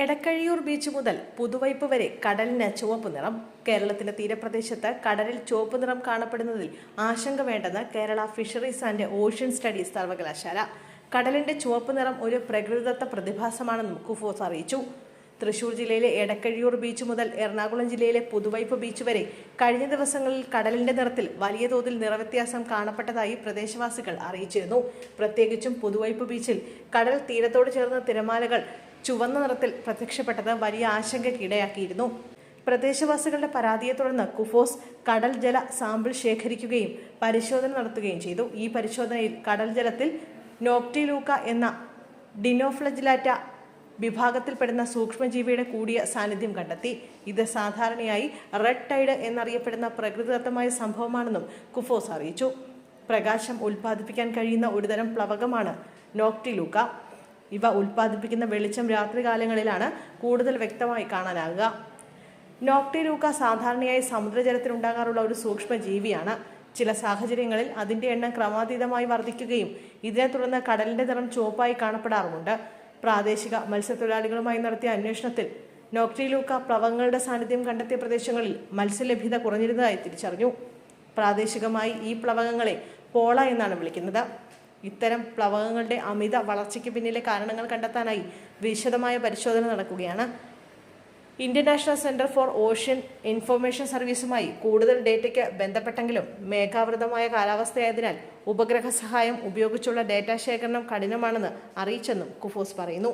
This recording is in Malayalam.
എടക്കഴിയൂർ ബീച്ച് മുതൽ പുതുവൈപ്പ് വരെ കടലിന് ചുവപ്പ് നിറം. കേരളത്തിന്റെ തീരപ്രദേശത്ത് കടലിൽ ചുവപ്പ് നിറം കാണപ്പെടുന്നതിൽ ആശങ്ക വേണ്ടെന്ന് Kerala fisheries and ocean studies സർവകലാശാല. കടലിന്റെ ചുവപ്പ് നിറം ഒരു പ്രകൃതിദത്ത പ്രതിഭാസമാണെന്നും കുഫോസ് അറിയിച്ചു. തൃശൂർ ജില്ലയിലെ എടക്കഴിയൂർ ബീച്ച് മുതൽ എറണാകുളം ജില്ലയിലെ പുതുവൈപ്പ് ബീച്ച് വരെ കഴിഞ്ഞ ദിവസങ്ങളിൽ കടലിന്റെ നിറത്തിൽ വലിയ തോതിൽ നിറവ്യത്യാസം കാണപ്പെട്ടതായി പ്രദേശവാസികൾ അറിയിച്ചിരുന്നു. പ്രത്യേകിച്ചും പുതുവൈപ്പ് ബീച്ചിൽ കടൽ തീരത്തോട് ചേർന്ന തിരമാലകൾ ചുവന്ന നിറത്തിൽ പ്രത്യക്ഷപ്പെട്ടത് വലിയ ആശങ്കയ്ക്കിടയാക്കിയിരുന്നു. പ്രദേശവാസികളുടെ പരാതിയെ തുടർന്ന് കുഫോസ് കടൽ ജല സാമ്പിൾ ശേഖരിക്കുകയും പരിശോധന നടത്തുകയും ചെയ്തു. ഈ പരിശോധനയിൽ കടൽ ജലത്തിൽ നോപ്റ്റിലൂക്ക എന്ന ഡിനോഫ്ലജിലാറ്റ വിഭാഗത്തിൽപ്പെടുന്ന സൂക്ഷ്മജീവിയുടെ കൂടിയ സാന്നിധ്യം കണ്ടെത്തി. ഇത് സാധാരണയായി റെഡ് ടൈഡ് എന്നറിയപ്പെടുന്ന പ്രകൃതിദത്തമായ സംഭവമാണെന്നും കുഫോസ് അറിയിച്ചു. പ്രകാശം ഉൽപ്പാദിപ്പിക്കാൻ കഴിയുന്ന ഒരുതരം പ്ലവകമാണ് നോക്ടിലൂക്ക ഇവ ഉൽപ്പാദിപ്പിക്കുന്ന വെളിച്ചം രാത്രികാലങ്ങളിലാണ് കൂടുതൽ വ്യക്തമായി കാണാനാകുക. നോക്ടിലൂക്ക സാധാരണയായി സമുദ്രജലത്തിലുണ്ടാകാറുള്ള ഒരു സൂക്ഷ്മ ജീവിയാണ് ചില സാഹചര്യങ്ങളിൽ അതിന്റെ എണ്ണം ക്രമാതീതമായി വർദ്ധിക്കുകയും ഇതിനെ തുടർന്ന് കടലിന്റെ നിറം ചുവപ്പായി കാണപ്പെടാറുമുണ്ട്. പ്രാദേശിക മത്സ്യത്തൊഴിലാളികളുമായി നടത്തിയ അന്വേഷണത്തിൽ നോക്ടിലൂക്ക പ്ലവങ്ങളുടെ സാന്നിധ്യം കണ്ടെത്തിയ പ്രദേശങ്ങളിൽ മത്സ്യലഭ്യത കുറഞ്ഞിരുന്നതായി തിരിച്ചറിഞ്ഞു. പ്രാദേശികമായി ഈ പ്ലവങ്ങളെ പോള എന്നാണ് വിളിക്കുന്നത്. ഇത്തരം പ്ലവകങ്ങളുടെ അമിത വളർച്ചയ്ക്ക് പിന്നിലെ കാരണങ്ങൾ കണ്ടെത്താനായി വിശദമായ പരിശോധന നടക്കുകയാണ്. Indian national centre for ocean information സർവീസുമായി കൂടുതൽ ഡേറ്റയ്ക്ക് ബന്ധപ്പെട്ടെങ്കിലും മേഘാവൃതമായ കാലാവസ്ഥയായതിനാൽ ഉപഗ്രഹ സഹായം ഉപയോഗിച്ചുള്ള ഡേറ്റ ശേഖരണം കഠിനമാണെന്ന് അറിയിച്ചെന്നും കുഫോസ് പറയുന്നു.